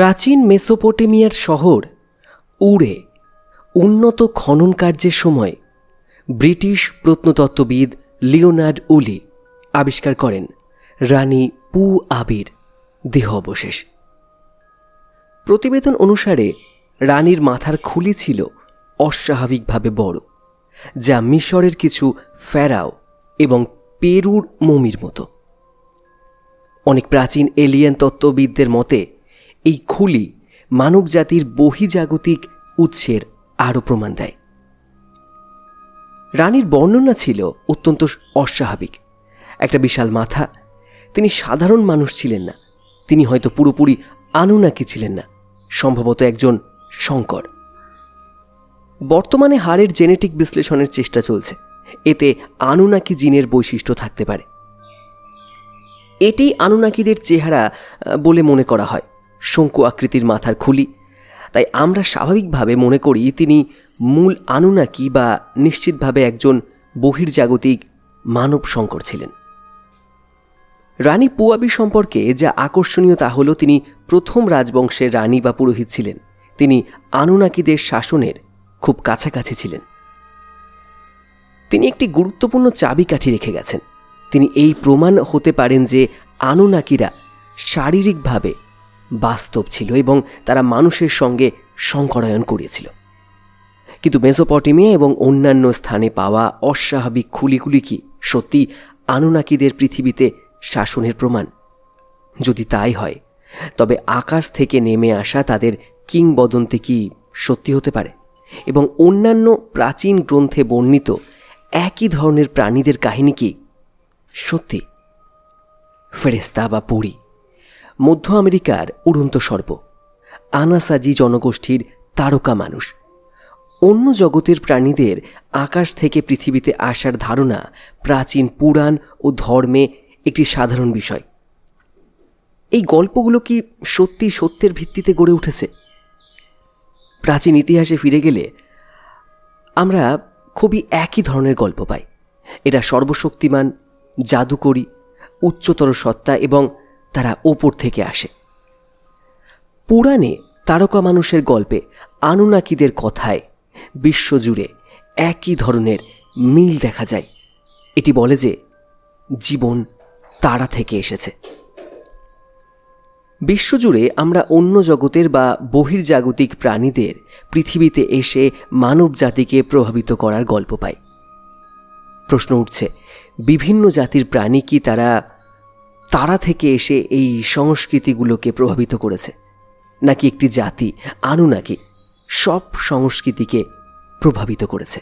প্রাচীন মেসোপটেমিয়ার শহর, উড়ে, উন্নত খনন কার্যের সময় ব্রিটিশ প্রত্নতত্ত্ববিদ লিওনার্ড উলি আবিষ্কার করেন রানী পু আবির দেহ অবশেষ। প্রতিবেদন অনুসারে রানীর মাথার খুলি ছিল অস্বাভাবিকভাবে বড়, যা মিশরের কিছু ফেরাও এবং পেরুর মমির মতো। অনেক প্রাচীন এলিয়েন তত্ত্ববিদদের মতে এই খুলি মানবজাতির বহিজাগতিক উৎসের আরও প্রমাণ দেয়। রানীর বর্ণনা ছিল অত্যন্ত অস্বাভাবিক। একটা বিশাল মাথা। তিনি সাধারণ মানুষ ছিলেন না। তিনি হয়তো পুরোপুরি আনুনাকি ছিলেন না, সম্ভবত একজন শঙ্কর। বর্তমানে হাড়ের জেনেটিক বিশ্লেষণের চেষ্টা চলছে। এতে আনুনাকি জিনের বৈশিষ্ট্য থাকতে পারে। এটি আনুনাকিদের চেহারা বলে মনে করা হয়। শঙ্কু আকৃতির মাথার খুলি। তাই আমরা স্বাভাবিকভাবে মনে করি তিনি মূল আনুনাকি বা নিশ্চিতভাবে একজন বহির্জাগতিক মানব শঙ্কর ছিলেন। রানী পুয়াবি সম্পর্কে যা আকর্ষণীয় তা হল তিনি প্রথম রাজবংশের রানী বা পুরোহিত ছিলেন। তিনি আনুনাকিদের শাসনের খুব কাছাকাছি ছিলেন। তিনি একটি গুরুত্বপূর্ণ চাবিকাঠি রেখে গেছেন। তিনি এই প্রমাণ হতে পারেন যে আনুনাকিরা শারীরিকভাবে বাস্তব ছিল এবং তারা মানুষের সঙ্গে সংকরায়ন করেছিল। কিন্তু মেসোপটেমিয়া এবং অন্যান্য স্থানে পাওয়া অস্বাভাবিক খুলিগুলি কি সত্যি আনুনাকিদের পৃথিবীতে শাসনের প্রমাণ? যদি তাই হয়, তবে আকাশ থেকে নেমে আসা তাদের কিংবদন্তি কি সত্যি হতে পারে? এবং অন্যান্য প্রাচীন গ্রন্থে বর্ণিত একই ধরনের প্রাণীদের কাহিনী কি সত্যি? ফেরেস্তা বা পুরী মধ্য আমেরিকার উড়ন্ত সর্প। আনাসাজি জনগোষ্ঠীর তারকা মানুষ। অন্য জগতের প্রাণীদের আকাশ থেকে পৃথিবীতে আসার ধারণা প্রাচীন পুরাণ ও ধর্মে একটি সাধারণ বিষয়। এই গল্পগুলো কি সত্যি সত্যের ভিত্তিতে গড়ে উঠেছে? প্রাচীন ইতিহাসে ফিরে গেলে আমরা খুবই একই ধরনের গল্প পাই। এরা সর্বশক্তিমান, জাদুকরী, উচ্চতর সত্তা এবং তারা ওপর থেকে আসে। পুরাণে তারকা মানুষের গল্পে আনুনাকিদের কথায় বিশ্বজুড়ে একই ধরনের মিল দেখা যায়। এটি বলে যে, জীবন তারা থেকে এসেছে। বিশ্বজুড়ে আমরা অন্য জগতের বা বহির্জাগতিক প্রাণীদের পৃথিবীতে এসে মানব জাতিকে প্রভাবিত করার গল্প পাই। প্রশ্ন উঠছে, বিভিন্ন জাতির প্রাণী কি তারা তারা থেকে এসে এই সংস্কৃতিগুলোকে প্রভাবিত করেছে। নাকি একটি জাতি আনুনাকি সব সংস্কৃতিকে প্রভাবিত করেছে।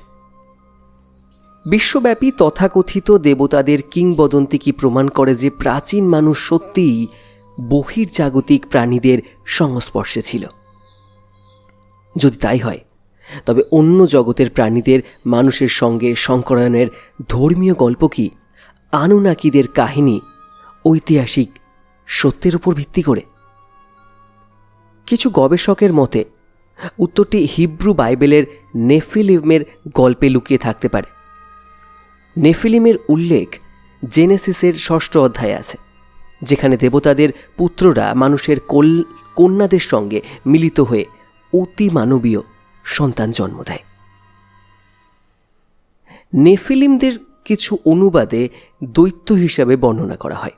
বিশ্বব্যাপী তথাকথিত দেবতাদের কিংবদন্তি কি প্রমাণ করে যে প্রাচীন মানুষ সত্যিই বহির্জাগতিক প্রাণীদের সংস্পর্শে ছিল? যদি তাই হয়, তবে অন্য জগতের প্রাণীদের মানুষের সঙ্গে সংকরায়নের ধর্মীয় গল্প কি আনুনাকিদের কাহিনী ঐতিহাসিক সত্যের উপর ভিত্তি করে। কিছু গবেষকের মতে, উত্তরটি হিব্রু বাইবেলের নেফিলিমের গল্পে লুকিয়ে থাকতে পারে। নেফিলিমের উল্লেখ জেনেসিসের ষষ্ঠ অধ্যায়ে আছে, যেখানে দেবতাদের পুত্ররা মানুষের কোল, কন্যাদের সঙ্গে মিলিত হয়ে অতি মানবীয় সন্তান জন্ম দেয়। নেফিলিমদের কিছু অনুবাদে দৈত্য হিসাবে বর্ণনা করা হয়।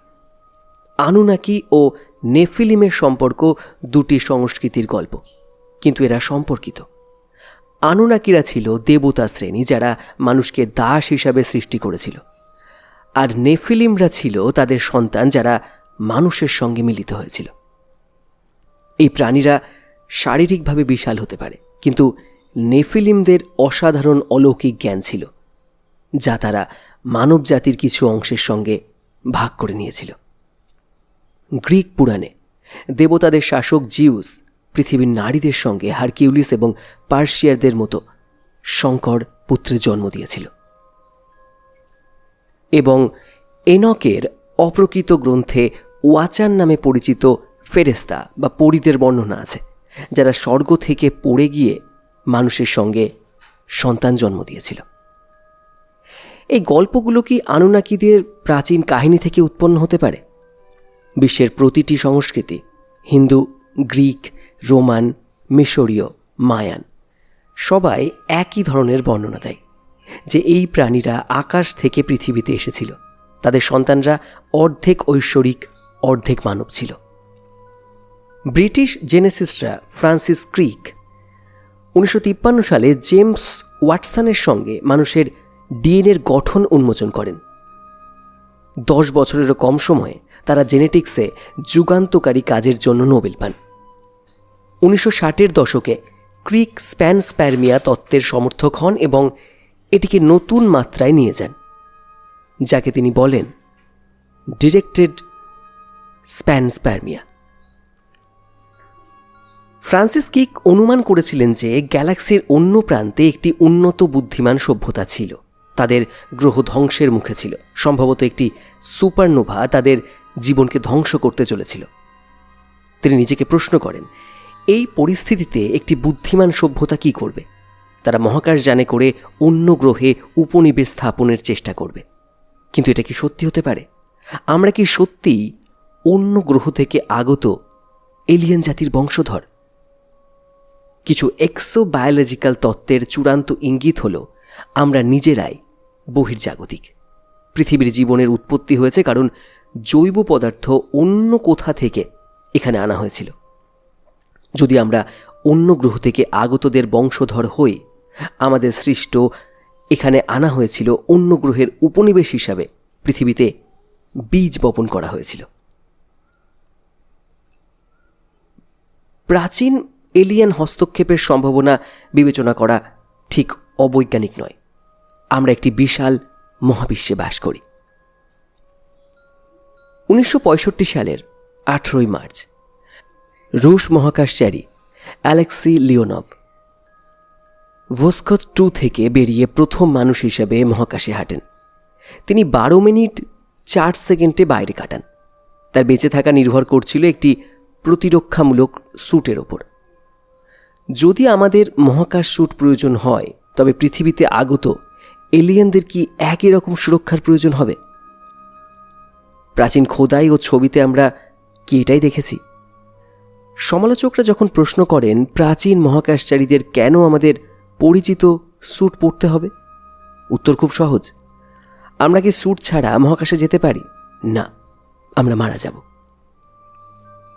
আনুনাকি ও নেফিলিমের সম্পর্ক দুটি সংস্কৃতির গল্প, কিন্তু এরা সম্পর্কিত। আনুনাকিরা ছিল দেবতা শ্রেণি যারা মানুষকে দাস হিসাবে সৃষ্টি করেছিল, আর নেফিলিমরা ছিল তাদের সন্তান যারা মানুষের সঙ্গে মিলিত হয়েছিল। এই প্রাণীরা শারীরিকভাবে বিশাল হতে পারে, কিন্তু নেফিলিমদের অসাধারণ অলৌকিক জ্ঞান ছিল, যা তারা মানব জাতির কিছু অংশের সঙ্গে ভাগ করে নিয়েছিল। গ্রিক পুরাণে, দেবতাদের শাসক জিউস, পৃথিবীর নারীদের সঙ্গে হারকিউলিস এবং পার্সিয়ারদের মতো শঙ্কর পুত্রের জন্ম দিয়েছিল। এবং এনকের অপ্রকৃত গ্রন্থে ওয়াচান নামে পরিচিত ফেরেস্তা বা পরিদের বর্ণনা আছে, যারা স্বর্গ থেকে পড়ে গিয়ে মানুষের সঙ্গে সন্তান জন্ম দিয়েছিল। এই গল্পগুলো কি আনুনাকিদের প্রাচীন কাহিনী থেকে উৎপন্ন হতে পারে? বিশ্বের প্রতিটি সংস্কৃতি, হিন্দু, গ্রিক, রোমান, মিশরীয়, মায়ান, সবাই একই ধরনের বর্ণনা দেয় যে এই প্রাণীরা আকাশ থেকে পৃথিবীতে এসেছিল। তাদের সন্তানরা অর্ধেক ঐশ্বরিক, অর্ধেক মানব ছিল। ব্রিটিশ জেনেসিসরা ফ্রান্সিস ক্রিক উনিশশো তিপ্পান্ন সালে জেমস ওয়াটসনের সঙ্গে মানুষের ডিএনএর গঠন উন্মোচন করেন। দশ বছরেরও কম সময়ে তারা জেনেটিক্সে যুগান্তকারী কাজের জন্য নোবেল পান। উনিশশো ষাটের দশকে ক্রিক স্প্যান স্প্যারমিয়া তত্ত্বের সমর্থক হন এবং এটিকে নতুন মাত্রায় নিয়ে যান, যাকে তিনি বলেন ডিরেক্টেড স্প্যান স্প্যারমিয়া ফ্রান্সিস কিক অনুমান করেছিলেন যে গ্যালাক্সির অন্য প্রান্তে একটি উন্নত বুদ্ধিমান সভ্যতা ছিল। তাদের গ্রহ ধ্বংসের মুখে ছিল। সম্ভবত একটি সুপারনোভা তাদের জীবনকে ধ্বংস করতে চলেছিল। তিনি নিজেকে প্রশ্ন করেন, এই পরিস্থিতিতে একটি বুদ্ধিমান সভ্যতা কি করবে? তারা মহাকাশ যানে করে অন্য গ্রহে উপনিবেশ স্থাপনের চেষ্টা করবে। কিন্তু এটা কি সত্যি হতে পারে? আমরা কি সত্যিই অন্য গ্রহ থেকে আগত এলিয়েন জাতির বংশধর? কিছু এক্সো বায়োলজিক্যাল তত্ত্বের চূড়ান্ত ইঙ্গিত হল, আমরা নিজেরাই বহির্জাগতিক। পৃথিবীর জীবনের উৎপত্তি হয়েছে কারণ জৈব পদার্থ অন্য কোথা থেকে এখানে আনা হয়েছিল? যদি আমরা অন্য গ্রহ থেকে আগতদের বংশধর হই, আমাদের সৃষ্ট এখানে আনা হয়েছিল অন্য গ্রহের উপনিবেশ হিসাবে পৃথিবীতে বীজ বপন করা হয়েছিল। প্রাচীন এলিয়ান হস্তক্ষেপের সম্ভাবনা বিবেচনা করা ঠিক অবৈজ্ঞানিক নয়। আমরা একটি বিশাল মহাবিশ্বে বাস করি। উনিশশো পঁয়ষট্টি সালের আঠেরোই মার্চ। রুশ মহাকাশচারী অ্যালেক্সি লিওনভ। ভোস্কত টু থেকে বেরিয়ে প্রথম মানুষ হিসাবে মহাকাশে হাঁটেন। তিনি বারো মিনিট চার সেকেন্ডে বাইরে কাটান। তার বেঁচে থাকা নির্ভর করছিল একটি প্রতিরক্ষামূলক স্যুটের ওপর। যদি আমাদের মহাকাশ স্যুট প্রয়োজন হয়, তবে পৃথিবীতে আগত এলিয়েনদের কি একই রকম সুরক্ষার প্রয়োজন হবে? প্রাচীন খোদাই ও ছবিতে আমরা কি এটাই দেখেছি? সমালোচকরা যখন প্রশ্ন করেন, প্রাচীন মহাকাশচারীদের কেন আমাদের পরিচিত স্যুট পরতে হবে? উত্তর খুব সহজ। আমরা কি স্যুট ছাড়া মহাকাশে যেতে পারি? না, আমরা মারা যাব।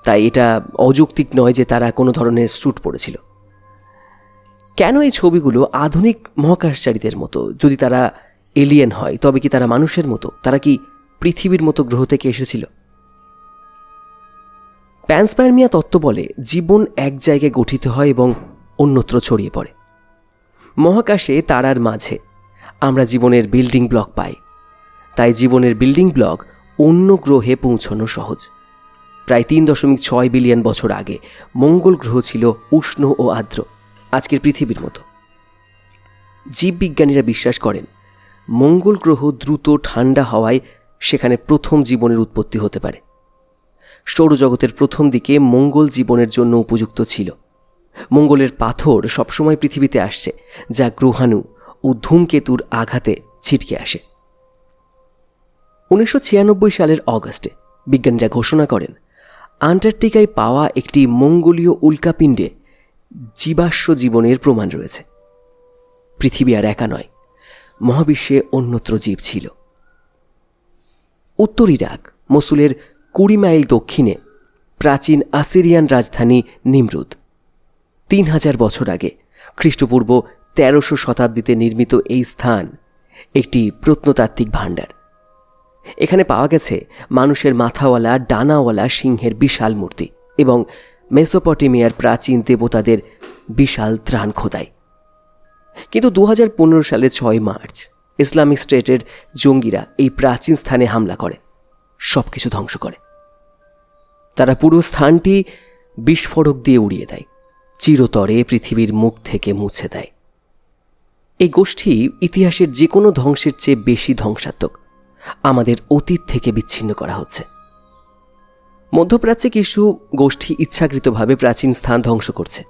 তাই এটা অযৌক্তিক নয় যে তারা কোনো ধরনের স্যুট পরেছিল। কেন এই ছবিগুলো আধুনিক মহাকাশচারীদের মতো, যদি তারা এলিয়েন হয়, তবে কি তারা মানুষের মতো? তারা কি পৃথিবীর মতো গ্রহ থেকে এসেছিল। প্যান্সপায়ারমিয়া তত্ত্ব বলে, জীবন এক জায়গায় গঠিত হয় এবং অন্যত্র ছড়িয়ে পড়ে। মহাকাশে তারার মাঝে। আমরা জীবনের বিল্ডিং ব্লক পাই। তাই জীবনের বিল্ডিং ব্লক অন্য গ্রহে পৌঁছানো সহজ। প্রায় তিন দশমিক ছয় বিলিয়ন বছর আগে মঙ্গল গ্রহ ছিল উষ্ণ ও আর্দ্র, আজকের পৃথিবীর মতো। জীববিজ্ঞানীরা বিশ্বাস করেন, মঙ্গল গ্রহ দ্রুত ঠান্ডা হওয়ায় সেখানে প্রথম জীবনের উৎপত্তি হতে পারে। সৌরজগতের প্রথম দিকে মঙ্গল জীবনের জন্য উপযুক্ত ছিল। মঙ্গলের পাথর সবসময় পৃথিবীতে আসছে, যা গ্রহাণু ও ধূমকেতুর আঘাতে ছিটকে আসে। উনিশশো ছিয়ানব্বই সালের অগস্টে বিজ্ঞানীরা ঘোষণা করেন, আন্টার্কটিকায় পাওয়া একটি মঙ্গলীয় উল্কাপিণ্ডে জীবাশ্ম জীবনের প্রমাণ রয়েছে। পৃথিবী আর একা নয়, মহাবিশ্বে অন্যত্র জীব ছিল। উত্তর ইরাক মসুলের কুড়ি মাইল দক্ষিণে, প্রাচীন আসিরিয়ান রাজধানী নিমরুদ। তিন হাজার বছর আগে, খ্রিস্টপূর্ব তেরোশো শতাব্দীতে নির্মিত এই স্থান একটি প্রত্নতাত্ত্বিক ভাণ্ডার। এখানে পাওয়া গেছে মানুষের মাথাওয়ালা, ডানাওয়ালা সিংহের বিশাল মূর্তি এবং মেসোপটেমিয়ার প্রাচীন দেবতাদের বিশাল ত্রাণ খোদাই। কিন্তু দুহাজার পনেরো সালে ছয় মার্চ ইসলামিক স্টেটের জঙ্গিরা এই প্রাচীন স্থানে হামলা করে সব কিছু ধ্বংস করে। তারা পুরো স্থানটি বিস্ফোরক দিয়ে উড়িয়ে দেয়, চিরতরে পৃথিবীর মুখ থেকে মুছে দেয়। এই গোষ্ঠী ইতিহাসের যে কোনো ধ্বংসের চেয়ে বেশি ধ্বংসাত্মক, আমাদের অতীত থেকে বিচ্ছিন্ন করা হচ্ছে। মধ্যপ্রাচ্যে কিছু গোষ্ঠী ইচ্ছাকৃতভাবে প্রাচীন স্থান ধ্বংস করছে।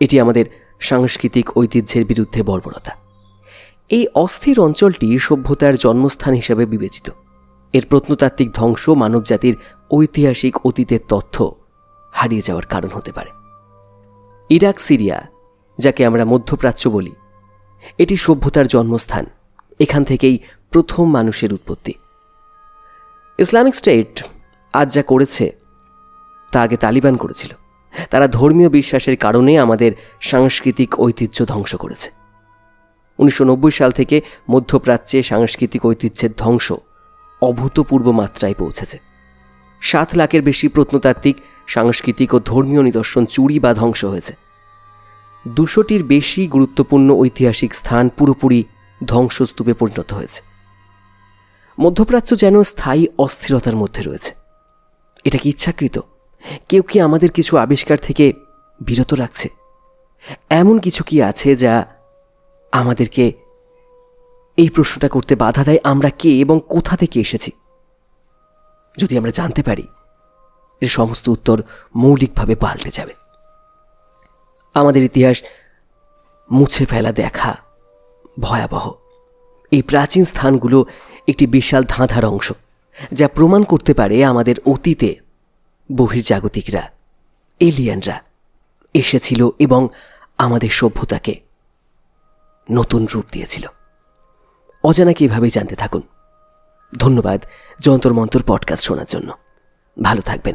এটি আমাদের সাংস্কৃতিক ঐতিহ্যের বিরুদ্ধে বর্বরতা। এই অস্থির অঞ্চলটি সভ্যতার জন্মস্থান হিসেবে বিবেচিত। এর প্রত্নতাত্ত্বিক ধ্বংস মানবজাতির ঐতিহাসিক অতীতের তথ্য হারিয়ে যাওয়ার কারণ হতে পারে। ইরাক, সিরিয়া, যাকে আমরা মধ্যপ্রাচ্য বলি, এটি সভ্যতার জন্মস্থান, এখান থেকেই প্রথম মানুষের উৎপত্তি। ইসলামিক স্টেট আজ যা করেছে, তা আগে তালিবান করেছিল। তারা ধর্মীয় বিশ্বাসের কারণে আমাদের সাংস্কৃতিক ঐতিহ্য ধ্বংস করেছে। উনিশশো নব্বই সাল থেকে মধ্যপ্রাচ্যে সাংস্কৃতিক ঐতিহ্যের ধ্বংস অভূতপূর্ব মাত্রায় পৌঁছেছে। সাত লাখের বেশি প্রত্নতাত্ত্বিক, সাংস্কৃতিক ও ধর্মীয় নিদর্শন চুরি বা ধ্বংস হয়েছে। দুশোটির বেশি গুরুত্বপূর্ণ ঐতিহাসিক স্থান পুরোপুরি ধ্বংসস্তূপে পরিণত হয়েছে। মধ্যপ্রাচ্য যেন স্থায়ী অস্থিরতার মধ্যে রয়েছে। এটা কি ইচ্ছাকৃত? কেউ কি আমাদের কিছু আবিষ্কার থেকে বিরত রাখছে? এমন কিছু কি আছে যা আমাদেরকে এই প্রশ্নটা করতে বাধা দেয় আমরা কে এবং কোথা থেকে এসেছি। যদি আমরা জানতে পারি, এর সমস্ত উত্তর মৌলিকভাবে পাল্টে যাবে। আমাদের ইতিহাস মুছে ফেলা দেখা ভয়াবহ। এই প্রাচীন স্থানগুলো একটি বিশাল ধাঁধার অংশ, যা প্রমাণ করতে পারে আমাদের অতীতে বহির্জাগতিকরা, এলিয়ানরা এসেছিল এবং আমাদের সভ্যতাকে নতুন রূপ দিয়েছিল। অজানা এভাবেই জানতে থাকুন। ধন্যবাদ যন্তর মন্তর পডকাস্ট শোনার জন্য। ভালো থাকবেন।